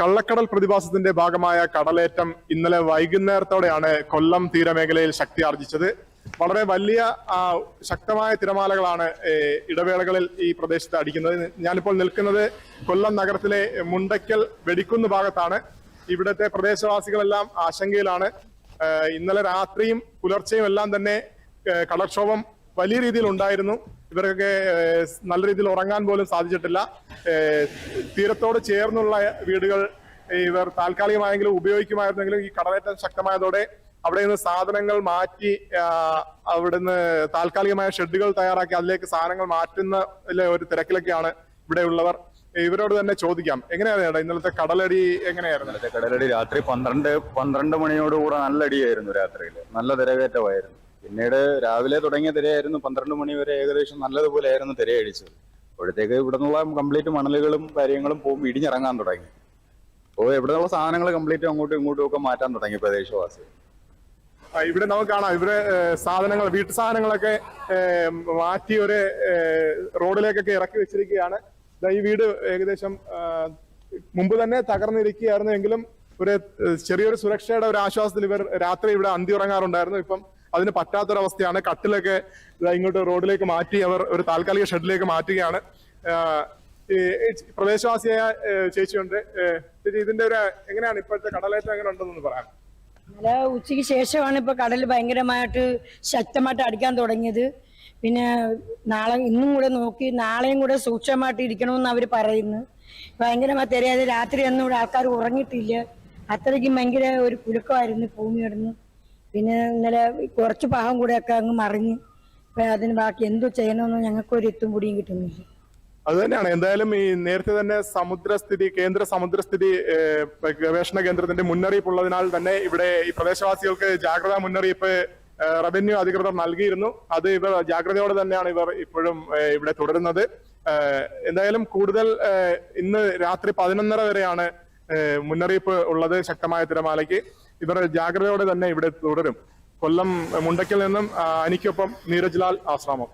കള്ളക്കടൽ പ്രതിഭാസത്തിന്റെ ഭാഗമായ കടലേറ്റം ഇന്നലെ വൈകുന്നേരത്തോടെയാണ് കൊല്ലം തീരമേഖലയിൽ ശക്തി ആർജിച്ചത്. വളരെ വലിയ ശക്തമായ തിരമാലകളാണ് ഇടവേളകളിൽ ഈ പ്രദേശത്ത് അടിക്കുന്നത്. ഞാനിപ്പോൾ നിൽക്കുന്നത് കൊല്ലം നഗരത്തിലെ മുണ്ടയ്ക്കൽ വെടിക്കുന്ന് ഭാഗത്താണ്. ഇവിടുത്തെ പ്രദേശവാസികളെല്ലാം ആശങ്കയിലാണ്. ഇന്നലെ രാത്രിയും പുലർച്ചെയും എല്ലാം തന്നെ കടക്ഷോഭം വലിയ രീതിയിൽ ഉണ്ടായിരുന്നു. ഇവർക്കൊക്കെ നല്ല രീതിയിൽ ഉറങ്ങാൻ പോലും സാധിച്ചിട്ടില്ല. തീരത്തോട് ചേർന്നുള്ള വീടുകൾ ഇവർ താൽക്കാലികമായെങ്കിലും ഉപയോഗിക്കുമായിരുന്നെങ്കിലും ഈ കടലേറ്റം ശക്തമായതോടെ അവിടെ നിന്ന് സാധനങ്ങൾ മാറ്റി അവിടുന്ന് താൽക്കാലികമായ ഷെഡുകൾ തയ്യാറാക്കി അതിലേക്ക് സാധനങ്ങൾ മാറ്റുന്ന ഒരു തിരക്കിലൊക്കെയാണ് ഇവിടെയുള്ളവർ ഇവരോട് തന്നെ ചോദിക്കാം. എങ്ങനെയായിരുന്നു ഇന്നലത്തെ കടലടി എങ്ങനെയായിരുന്നു? കടലടി രാത്രി പന്ത്രണ്ട് പന്ത്രണ്ട് മണിയോടുകൂടെ നല്ല അടിയായിരുന്നു രാത്രിയിൽ നല്ല തിരകയറ്റമായിരുന്നു പിന്നീട് രാവിലെ തുടങ്ങിയ തിരയായിരുന്നു. പന്ത്രണ്ട് മണി വരെ ഏകദേശം നല്ലതുപോലെ ആയിരുന്നു തിരയടിച്ചത് അപ്പോഴത്തേക്ക് ഇവിടെ നിന്നുള്ള കംപ്ലീറ്റ് മണലുകളും കാര്യങ്ങളും പോകും ഇടിഞ്ഞിറങ്ങാൻ തുടങ്ങി. അപ്പോൾ ഇവിടെ നിന്നുള്ള സാധനങ്ങൾ കംപ്ലീറ്റ് അങ്ങോട്ടും ഇങ്ങോട്ടും ഒക്കെ മാറ്റാൻ തുടങ്ങി പ്രദേശവാസി. ആ, ഇവിടെ നമുക്ക് കാണാം. ഏഹ്, സാധനങ്ങൾ വീട്ടു സാധനങ്ങളൊക്കെ മാറ്റി ഒരു റോഡിലേക്കൊക്കെ ഇറക്കി വെച്ചിരിക്കുകയാണ്. ഈ വീട് ഏകദേശം മുമ്പ് തന്നെ തകർന്നിരിക്കുകയായിരുന്നു. എങ്കിലും ഒരു ചെറിയൊരു സുരക്ഷയുടെ ഒരു ആശ്വാസത്തിൽ ഇവർ രാത്രി ഇവിടെ അന്തി ഉറങ്ങാറുണ്ടായിരുന്നു. ഇപ്പം അതിന് പറ്റാത്തൊരവസ്ഥയാണ്. കട്ടിലൊക്കെ ഇങ്ങോട്ട് റോഡിലേക്ക് മാറ്റി അവർ ഒരു താൽക്കാലിക ഷെഡിലേക്ക് മാറ്റുകയാണ്. പ്രദേശവാസിയായ ചേച്ചിയുണ്ട്. ചേച്ചി ഇതിന്റെ ഒരു എങ്ങനെയാണ് ഇപ്പോഴത്തെ കടലേറ്റം എങ്ങനെ ഉണ്ടെന്ന് പറയാം നല്ല ഉച്ചയ്ക്ക് ശേഷമാണ് ഇപ്പൊ കടൽ ഭയങ്കരമായിട്ട് ശക്തമായിട്ട് അടിക്കാൻ തുടങ്ങിയത്. പിന്നെ നാളെ ഇന്നും കൂടെ നോക്കി നാളെയും കൂടെ സൂക്ഷ്മമായിട്ട് ഇരിക്കണമെന്ന് അവർ പറയുന്നു. ഭയങ്കരമായി തെരയാതെ രാത്രിയൊന്നും ഇവിടെ ആൾക്കാർ ഉറങ്ങിയിട്ടില്ല. അത്രയ്ക്കും ഭയങ്കര ഒരു കുലുക്കമായിരുന്നു ഭൂമി കിടന്ന് പിന്നെ ഇന്നലെ കുറച്ച് ഭാഗം കൂടെയൊക്കെ അങ്ങ് മറിഞ്ഞ് അതിന് ബാക്കി എന്ത് ചെയ്യണമെന്ന് ഞങ്ങൾക്ക് ഒരു എത്തും കൂടിയും കിട്ടുന്നില്ല. അത് തന്നെയാണ്. എന്തായാലും ഈ നേരത്തെ തന്നെ സമുദ്രസ്ഥിതി കേന്ദ്ര സമുദ്രസ്ഥിതി ഗവേഷണ കേന്ദ്രത്തിന്റെ മുന്നറിയിപ്പ് ഉള്ളതിനാൽ തന്നെ ഇവിടെ ഈ പ്രദേശവാസികൾക്ക് ജാഗ്രതാ മുന്നറിയിപ്പ് റവന്യൂ അധികൃതർ നൽകിയിരുന്നു. അത് ഇവർ ജാഗ്രതയോടെ തന്നെയാണ് ഇവർ ഇപ്പോഴും ഇവിടെ തുടരുന്നത്. എന്തായാലും കൂടുതൽ ഇന്ന് രാത്രി പതിനൊന്നര വരെയാണ് മുന്നറിയിപ്പ് ഉള്ളത് ശക്തമായ തിരമാലയ്ക്ക് ഇവർ ജാഗ്രതയോടെ തന്നെ ഇവിടെ തുടരും. കൊല്ലം മുണ്ടയ്ക്കൽ നിന്നും എനിക്കൊപ്പം നീരജ് ലാൽ ആശ്രാമം.